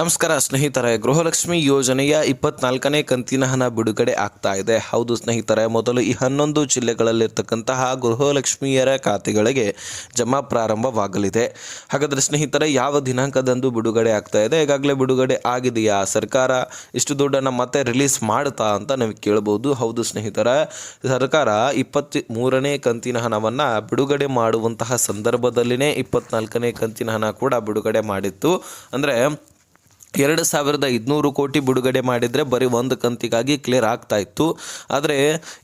ನಮಸ್ಕಾರ ಸ್ನೇಹಿತರೆ, ಗೃಹಲಕ್ಷ್ಮಿ ಯೋಜನೆಯ ಇಪ್ಪತ್ನಾಲ್ಕನೇ ಕಂತಿನ ಹಣ ಬಿಡುಗಡೆ ಆಗ್ತಾ ಇದೆ. ಹೌದು ಸ್ನೇಹಿತರೆ, ಮೊದಲು ಈ ಹನ್ನೊಂದು ಜಿಲ್ಲೆಗಳಲ್ಲಿರ್ತಕ್ಕಂತಹ ಗೃಹಲಕ್ಷ್ಮಿಯರ ಖಾತೆಗಳಿಗೆ ಜಮಾ ಪ್ರಾರಂಭವಾಗಲಿದೆ. ಹಾಗಾದರೆ ಸ್ನೇಹಿತರೆ, ಯಾವ ದಿನಾಂಕದಂದು ಬಿಡುಗಡೆ ಆಗ್ತಾ ಇದೆ? ಈಗಾಗಲೇ ಬಿಡುಗಡೆ ಆಗಿದೆಯಾ? ಸರ್ಕಾರ ಇಷ್ಟು ದುಡ್ಡನ್ನು ಮತ್ತೆ ರಿಲೀಸ್ ಮಾಡುತ್ತಾ ಅಂತ ನಮಗೆ ಕೇಳ್ಬೋದು. ಹೌದು ಸ್ನೇಹಿತರೆ, ಸರ್ಕಾರ ಇಪ್ಪತ್ತ್ ಮೂರನೇ ಕಂತಿನ ಹಣವನ್ನು ಬಿಡುಗಡೆ ಮಾಡುವಂತಹ ಸಂದರ್ಭದಲ್ಲಿನೇ ಇಪ್ಪತ್ನಾಲ್ಕನೇ ಕಂತಿನ ಹಣ ಕೂಡ ಬಿಡುಗಡೆ ಮಾಡಿತ್ತು. ಅಂದರೆ ಎರಡು ಸಾವಿರದ ಐದುನೂರು ಕೋಟಿ ಬಿಡುಗಡೆ ಮಾಡಿದರೆ ಬರೀ ಒಂದು ಕಂತಿಗಾಗಿ ಕ್ಲಿಯರ್ ಆಗ್ತಾ ಇತ್ತು. ಆದರೆ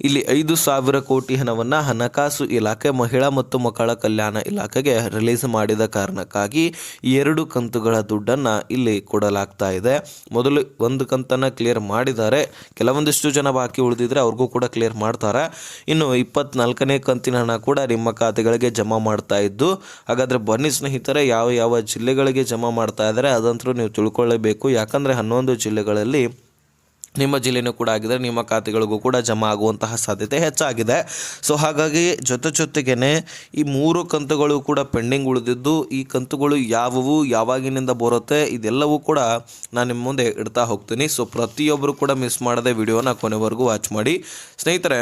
ಇಲ್ಲಿ ಐದು ಸಾವಿರ ಕೋಟಿ ಹಣವನ್ನು ಹಣಕಾಸು ಇಲಾಖೆ, ಮಹಿಳಾ ಮತ್ತು ಮಕ್ಕಳ ಕಲ್ಯಾಣ ಇಲಾಖೆಗೆ ರಿಲೀಸ್ ಮಾಡಿದ ಕಾರಣಕ್ಕಾಗಿ ಎರಡು ಕಂತುಗಳ ದುಡ್ಡನ್ನು ಇಲ್ಲಿ ಕೊಡಲಾಗ್ತಾ ಇದೆ. ಮೊದಲು ಒಂದು ಕಂತನ್ನು ಕ್ಲಿಯರ್ ಮಾಡಿದ್ದಾರೆ. ಕೆಲವೊಂದಿಷ್ಟು ಜನ ಬಾಕಿ ಉಳಿದಿದ್ರೆ ಅವ್ರಿಗೂ ಕೂಡ ಕ್ಲಿಯರ್ ಮಾಡ್ತಾರೆ. ಇನ್ನು ಇಪ್ಪತ್ನಾಲ್ಕನೇ ಕಂತಿನ ಹಣ ಕೂಡ ನಿಮ್ಮ ಖಾತೆಗಳಿಗೆ ಜಮಾ ಮಾಡ್ತಾ ಇದ್ದು, ಹಾಗಾದರೆ ಬನ್ನಿ ಸ್ನೇಹಿತರೆ, ಯಾವ ಯಾವ ಜಿಲ್ಲೆಗಳಿಗೆ ಜಮಾ ಮಾಡ್ತಾ ಇದ್ದಾರೆ ಅದಂತರೂ ನೀವು ತಿಳ್ಕೊಳ್ಳೇಬೇಕು ಯಾಕಂದರೆ ಹನ್ನೊಂದು ಜಿಲ್ಲೆಗಳಲ್ಲಿ ನಿಮ್ಮ ಜಿಲ್ಲೆನೂ ಕೂಡ ಆಗಿದೆ, ನಿಮ್ಮ ಖಾತೆಗಳಿಗೂ ಕೂಡ ಜಮಾ ಆಗುವಂತಹ ಸಾಧ್ಯತೆ ಹೆಚ್ಚಾಗಿದೆ. ಸೊ ಹಾಗಾಗಿ ಜೊತೆ ಜೊತೆಗೇ ಈ ಮೂರು ಕಂತುಗಳು ಕೂಡ ಪೆಂಡಿಂಗ್ ಉಳಿದಿದ್ದು, ಈ ಕಂತುಗಳು ಯಾವುವು, ಯಾವಾಗಿನಿಂದ ಬರುತ್ತೆ, ಇದೆಲ್ಲವೂ ಕೂಡ ನಾನು ನಿಮ್ಮ ಮುಂದೆ ಇಡ್ತಾ ಹೋಗ್ತೀನಿ. ಸೊ ಪ್ರತಿಯೊಬ್ಬರು ಕೂಡ ಮಿಸ್ ಮಾಡದೆ ವಿಡಿಯೋನ ಕೊನೆವರೆಗೂ ವಾಚ್ ಮಾಡಿ. ಸ್ನೇಹಿತರೆ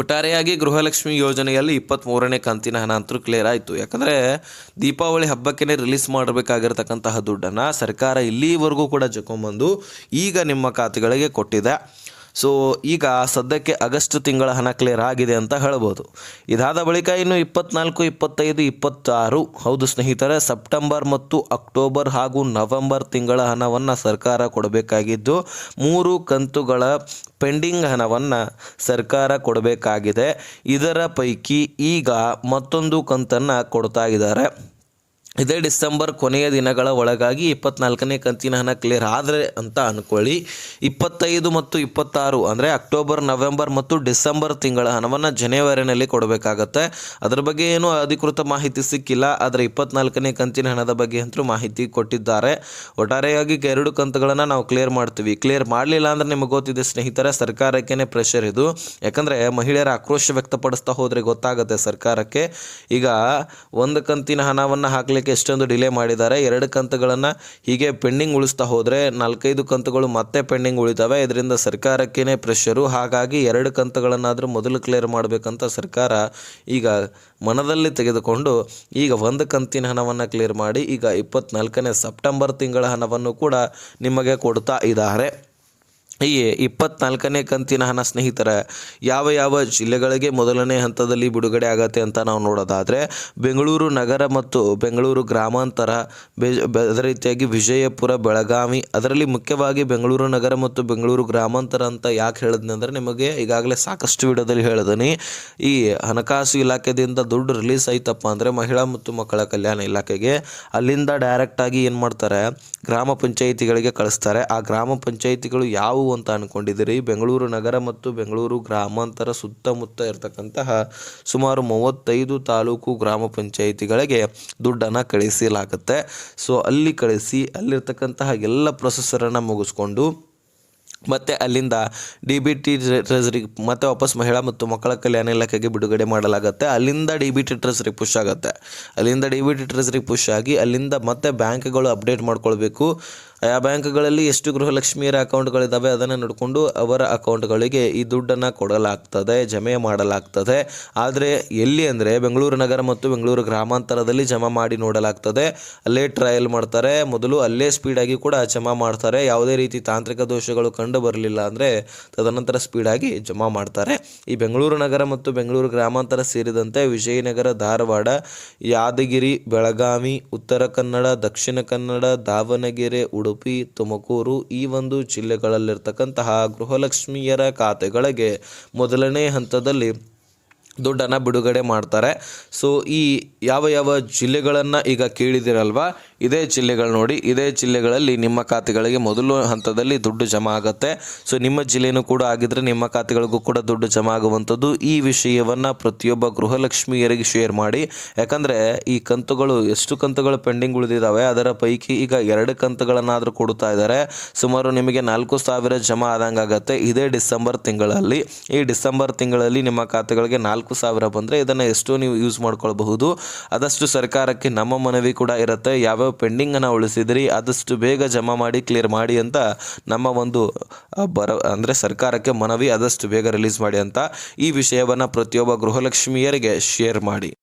ಒಟ್ಟಾರೆಯಾಗಿ ಗೃಹಲಕ್ಷ್ಮಿ ಯೋಜನೆಯಲ್ಲಿ ಇಪ್ಪತ್ತ್ಮೂರನೇ ಕಂತಿನ ಹಣ ಅಂತೂ ಕ್ಲಿಯರ್ ಆಯಿತು. ಯಾಕಂದರೆ ದೀಪಾವಳಿ ಹಬ್ಬಕ್ಕೇ ರಿಲೀಸ್ ಮಾಡಬೇಕಾಗಿರ್ತಕ್ಕಂತಹ ದುಡ್ಡನ್ನು ಸರ್ಕಾರ ಇಲ್ಲಿವರೆಗೂ ಕೂಡ ಜಕೊಂಬಂದು ಈಗ ನಿಮ್ಮ ಖಾತೆಗಳಿಗೆ ಕೊಟ್ಟಿದೆ. ಸೊ ಈಗ ಸದ್ಯಕ್ಕೆ ಆಗಸ್ಟ್ ತಿಂಗಳ ಹಣ ಕ್ಲಿಯರ್ ಆಗಿದೆ ಅಂತ ಹೇಳ್ಬೋದು. ಇದಾದ ಬಳಿಕ ಇನ್ನು ಇಪ್ಪತ್ನಾಲ್ಕು, ಇಪ್ಪತ್ತೈದು, ಇಪ್ಪತ್ತಾರು, ಹೌದು ಸ್ನೇಹಿತರೆ, ಸೆಪ್ಟೆಂಬರ್ ಮತ್ತು ಅಕ್ಟೋಬರ್ ಹಾಗೂ ನವೆಂಬರ್ ತಿಂಗಳ ಹಣವನ್ನು ಸರ್ಕಾರ ಕೊಡಬೇಕಾಗಿದ್ದು, ಮೂರು ಕಂತುಗಳ ಪೆಂಡಿಂಗ್ ಹಣವನ್ನು ಸರ್ಕಾರ ಕೊಡಬೇಕಾಗಿದೆ. ಇದರ ಪೈಕಿ ಈಗ ಮತ್ತೊಂದು ಕಂತನ್ನು ಕೊಡ್ತಾ ಇದ್ದಾರೆ. ಇದೇ ಡಿಸೆಂಬರ್ ಕೊನೆಯ ದಿನಗಳ ಒಳಗಾಗಿ ಇಪ್ಪತ್ನಾಲ್ಕನೇ ಕಂತಿನ ಹಣ ಕ್ಲಿಯರ್ ಆದರೆ ಅಂತ ಅಂದ್ಕೊಳ್ಳಿ ಇಪ್ಪತ್ತೈದು ಮತ್ತು ಇಪ್ಪತ್ತಾರು ಅಂದರೆ ಅಕ್ಟೋಬರ್, ನವೆಂಬರ್ ಮತ್ತು ಡಿಸೆಂಬರ್ ತಿಂಗಳ ಹಣವನ್ನು ಜನವರಿನಲ್ಲಿ ಕೊಡಬೇಕಾಗತ್ತೆ. ಅದರ ಬಗ್ಗೆ ಏನೂ ಅಧಿಕೃತ ಮಾಹಿತಿ ಸಿಕ್ಕಿಲ್ಲ, ಆದರೆ ಇಪ್ಪತ್ನಾಲ್ಕನೇ ಕಂತಿನ ಹಣದ ಬಗ್ಗೆ ಅಂತೂ ಮಾಹಿತಿ ಕೊಟ್ಟಿದ್ದಾರೆ. ಒಟ್ಟಾರೆಯಾಗಿ ಎರಡು ಕಂತುಗಳನ್ನು ನಾವು ಕ್ಲಿಯರ್ ಮಾಡ್ತೀವಿ. ಕ್ಲಿಯರ್ ಮಾಡಲಿಲ್ಲ ಅಂದರೆ ನಿಮಗೆ ಗೊತ್ತಿದೆ ಸ್ನೇಹಿತರೆ ಸರ್ಕಾರಕ್ಕೇ ಪ್ರೆಷರ್ ಇದು. ಯಾಕಂದರೆ ಮಹಿಳೆಯರ ಆಕ್ರೋಶ ವ್ಯಕ್ತಪಡಿಸ್ತಾ ಹೋದರೆ ಗೊತ್ತಾಗುತ್ತೆ ಸರ್ಕಾರಕ್ಕೆ. ಈಗ ಒಂದು ಕಂತಿನ ಹಣವನ್ನು ಹಾಕಲಿಕ್ಕೆ ಎಷ್ಟೊಂದು ಡಿಲೇ ಮಾಡಿದ್ದಾರೆ. ಎರಡು ಕಂತುಗಳನ್ನು ಹೀಗೆ ಪೆಂಡಿಂಗ್ ಉಳಿಸ್ತಾ ಹೋದರೆ ನಾಲ್ಕೈದು ಕಂತುಗಳು ಮತ್ತೆ ಪೆಂಡಿಂಗ್ ಉಳಿತಾವೆ. ಇದರಿಂದ ಸರ್ಕಾರಕ್ಕೇ ಪ್ರೆಷರು ಹಾಗಾಗಿ ಎರಡು ಕಂತುಗಳನ್ನಾದರೂ ಮೊದಲು ಕ್ಲಿಯರ್ ಮಾಡಬೇಕಂತ ಸರ್ಕಾರ ಈಗ ಮನದಲ್ಲಿ ತೆಗೆದುಕೊಂಡು ಈಗ ಒಂದು ಕಂತಿನ ಹಣವನ್ನು ಕ್ಲಿಯರ್ ಮಾಡಿ ಈಗ ಇಪ್ಪತ್ನಾಲ್ಕನೇ ಸೆಪ್ಟೆಂಬರ್ ತಿಂಗಳ ಹಣವನ್ನು ಕೂಡ ನಿಮಗೆ ಕೊಡ್ತಾ ಇದ್ದಾರೆ. ಈ ಇಪ್ಪತ್ನಾಲ್ಕನೇ ಕಂತಿನ ಹಣ ಸ್ನೇಹಿತರ, ಯಾವ ಯಾವ ಜಿಲ್ಲೆಗಳಿಗೆ ಮೊದಲನೇ ಹಂತದಲ್ಲಿ ಬಿಡುಗಡೆ ಆಗತ್ತೆ ಅಂತ ನಾವು ನೋಡೋದಾದರೆ, ಬೆಂಗಳೂರು ನಗರ ಮತ್ತು ಬೆಂಗಳೂರು ಗ್ರಾಮಾಂತರ ಅದೇ ರೀತಿಯಾಗಿ ವಿಜಯಪುರ, ಬೆಳಗಾವಿ, ಅದರಲ್ಲಿ ಮುಖ್ಯವಾಗಿ ಬೆಂಗಳೂರು ನಗರ ಮತ್ತು ಬೆಂಗಳೂರು ಗ್ರಾಮಾಂತರ ಅಂತ ಯಾಕೆ ಹೇಳಿದ್ನಿ ಅಂದರೆ ನಿಮಗೆ ಈಗಾಗಲೇ ಸಾಕಷ್ಟು ವಿಡಿಯೋದಲ್ಲಿ ಹೇಳಿದನಿ. ಈ ಹಣಕಾಸು ಇಲಾಖೆದಿಂದ ದುಡ್ಡು ರಿಲೀಸ್ ಆಯ್ತಪ್ಪ ಅಂದರೆ ಮಹಿಳಾ ಮತ್ತು ಮಕ್ಕಳ ಕಲ್ಯಾಣ ಇಲಾಖೆಗೆ ಅಲ್ಲಿಂದ ಡೈರೆಕ್ಟಾಗಿ ಏನು ಮಾಡ್ತಾರೆ, ಗ್ರಾಮ ಪಂಚಾಯಿತಿಗಳಿಗೆ ಕಳಿಸ್ತಾರೆ. ಆ ಗ್ರಾಮ ಪಂಚಾಯಿತಿಗಳು ಯಾವುವು ಅಂತ ಅಂದ್ಕೊಂಡಿದ್ದೀರಿ ಬೆಂಗಳೂರು ನಗರ ಮತ್ತು ಬೆಂಗಳೂರು ಗ್ರಾಮಾಂತರ ಸುತ್ತಮುತ್ತ ಇರತಕ್ಕಂತಹ ಸುಮಾರು ಮೂವತ್ತೈದು ತಾಲೂಕು ಗ್ರಾಮ ಪಂಚಾಯಿತಿಗಳಿಗೆ ದುಡ್ಡನ್ನು ಕಳಿಸಲಾಗುತ್ತೆ. ಸೊ ಅಲ್ಲಿ ಕಳಿಸಿ, ಅಲ್ಲಿರ್ತಕ್ಕಂತಹ ಎಲ್ಲ ಪ್ರೊಸೆಸರನ್ನು ಮುಗಿಸ್ಕೊಂಡು ಮತ್ತು ಅಲ್ಲಿಂದ ಡಿ ಬಿ ಟಿ ಟ್ರೆಸರಿಗೆ ಮತ್ತೆ ವಾಪಸ್ ಮಹಿಳಾ ಮತ್ತು ಮಕ್ಕಳ ಕಲ್ಯಾಣ ಇಲಾಖೆಗೆ ಬಿಡುಗಡೆ ಮಾಡಲಾಗುತ್ತೆ. ಅಲ್ಲಿಂದ ಡಿ ಬಿ ಟಿ ಟ್ರೆಸರಿಗೆ ಪುಷ್ ಆಗುತ್ತೆ. ಅಲ್ಲಿಂದ ಡಿ ಬಿ ಟಿ ಟ್ರೆಸರಿಗೆ ಪುಷ್ ಆಗಿ ಅಲ್ಲಿಂದ ಮತ್ತೆ ಬ್ಯಾಂಕ್ಗಳು ಅಪ್ಡೇಟ್ ಮಾಡ್ಕೊಳ್ಬೇಕು. ಆ ಬ್ಯಾಂಕ್ಗಳಲ್ಲಿ ಎಷ್ಟು ಗೃಹಲಕ್ಷ್ಮಿಯರ ಅಕೌಂಟ್ಗಳಿದ್ದಾವೆ ಅದನ್ನು ನೋಡಿಕೊಂಡು ಅವರ ಅಕೌಂಟ್ಗಳಿಗೆ ಈ ದುಡ್ಡನ್ನು ಕೊಡಲಾಗ್ತದೆ, ಜಮೆ ಮಾಡಲಾಗ್ತದೆ. ಆದರೆ ಎಲ್ಲಿ ಅಂದರೆ ಬೆಂಗಳೂರು ನಗರ ಮತ್ತು ಬೆಂಗಳೂರು ಗ್ರಾಮಾಂತರದಲ್ಲಿ ಜಮಾ ಮಾಡಿ ನೋಡಲಾಗ್ತದೆ. ಅಲ್ಲೇ ಟ್ರಯಲ್ ಮಾಡ್ತಾರೆ. ಮೊದಲು ಅಲ್ಲೇ ಸ್ಪೀಡಾಗಿ ಕೂಡ ಜಮಾ ಮಾಡ್ತಾರೆ. ಯಾವುದೇ ರೀತಿ ತಾಂತ್ರಿಕ ದೋಷಗಳು ಕಂಡು ಬರಲಿಲ್ಲ ಅಂದರೆ ತದನಂತರ ಸ್ಪೀಡಾಗಿ ಜಮಾ ಮಾಡ್ತಾರೆ. ಈ ಬೆಂಗಳೂರು ನಗರ ಮತ್ತು ಬೆಂಗಳೂರು ಗ್ರಾಮಾಂತರ ಸೇರಿದಂತೆ ವಿಜಯನಗರ, ಧಾರವಾಡ, ಯಾದಗಿರಿ, ಬೆಳಗಾವಿ, ಉತ್ತರ ಕನ್ನಡ, ದಕ್ಷಿಣ ಕನ್ನಡ, ದಾವಣಗೆರೆ, ಉಡುಪಿ ತುಮಕೂರು ಈ ಒಂದು ಜಿಲ್ಲೆಗಳಲ್ಲಿರ್ತಕ್ಕಂತಹ ಗೃಹಲಕ್ಷ್ಮಿಯರ ಖಾತೆಗಳಿಗೆ ಮೊದಲನೇ ಹಂತದಲ್ಲಿ ದುಡ್ಡನ್ನು ಬಿಡುಗಡೆ ಮಾಡ್ತಾರೆ. ಸೊ ಈ ಯಾವ ಯಾವ ಜಿಲ್ಲೆಗಳನ್ನು ಈಗ ಕೇಳಿದಿರಲ್ವಾ ಇದೇ ಜಿಲ್ಲೆಗಳು ನೋಡಿ, ಇದೇ ಜಿಲ್ಲೆಗಳಲ್ಲಿ ನಿಮ್ಮ ಖಾತೆಗಳಿಗೆ ಮೊದಲು ಹಂತದಲ್ಲಿ ದುಡ್ಡು ಜಮಾ ಆಗುತ್ತೆ. ಸೊ ನಿಮ್ಮ ಜಿಲ್ಲೆನೂ ಕೂಡ ಆಗಿದ್ರೆ ನಿಮ್ಮ ಖಾತೆಗಳಿಗೂ ಕೂಡ ದುಡ್ಡು ಜಮಾ ಆಗುವಂಥದ್ದು ಈ ವಿಷಯವನ್ನು ಪ್ರತಿಯೊಬ್ಬ ಗೃಹಲಕ್ಷ್ಮಿಯರಿಗೆ ಶೇರ್ ಮಾಡಿ. ಯಾಕಂದರೆ ಈ ಕಂತುಗಳು ಎಷ್ಟು ಕಂತುಗಳು ಪೆಂಡಿಂಗ್ ಉಳಿದಿದ್ದಾವೆ ಅದರ ಪೈಕಿ ಈಗ ಎರಡು ಕಂತುಗಳನ್ನಾದರೂ ಕೊಡ್ತಾ ಇದ್ದಾರೆ. ಸುಮಾರು ನಿಮಗೆ ನಾಲ್ಕು ಸಾವಿರ ಜಮಾ ಆದಂಗೆ ಆಗುತ್ತೆ ಇದೇ ಡಿಸೆಂಬರ್ ತಿಂಗಳಲ್ಲಿ. ಈ ಡಿಸೆಂಬರ್ ತಿಂಗಳಲ್ಲಿ ನಿಮ್ಮ ಖಾತೆಗಳಿಗೆ ನಾಲ್ಕು ಸಾವಿರ ಬಂದರೆ ಇದನ್ನು ಎಷ್ಟು ನೀವು ಯೂಸ್ ಮಾಡ್ಕೊಳ್ಬಹುದು. ಆದಷ್ಟು ಸರ್ಕಾರಕ್ಕೆ ನಮ್ಮ ಮನವಿ ಕೂಡ ಇರುತ್ತೆ. ಯಾವ್ಯಾವ ಪೆಂಡಿಂಗನ್ನು ಉಳಿಸಿದ್ರಿ, ಆದಷ್ಟು ಬೇಗ ಜಮಾ ಮಾಡಿ ಕ್ಲಿಯರ್ ಮಾಡಿ ಅಂತ ನಮ್ಮ ಒಂದು ಬರ, ಅಂದರೆ ಸರ್ಕಾರಕ್ಕೆ ಮನವಿ, ಆದಷ್ಟು ಬೇಗ ರಿಲೀಸ್ ಮಾಡಿ ಅಂತ ಈ ವಿಷಯವನ್ನು ಪ್ರತಿಯೊಬ್ಬ ಗೃಹಲಕ್ಷ್ಮಿಯರಿಗೆ ಶೇರ್ ಮಾಡಿ.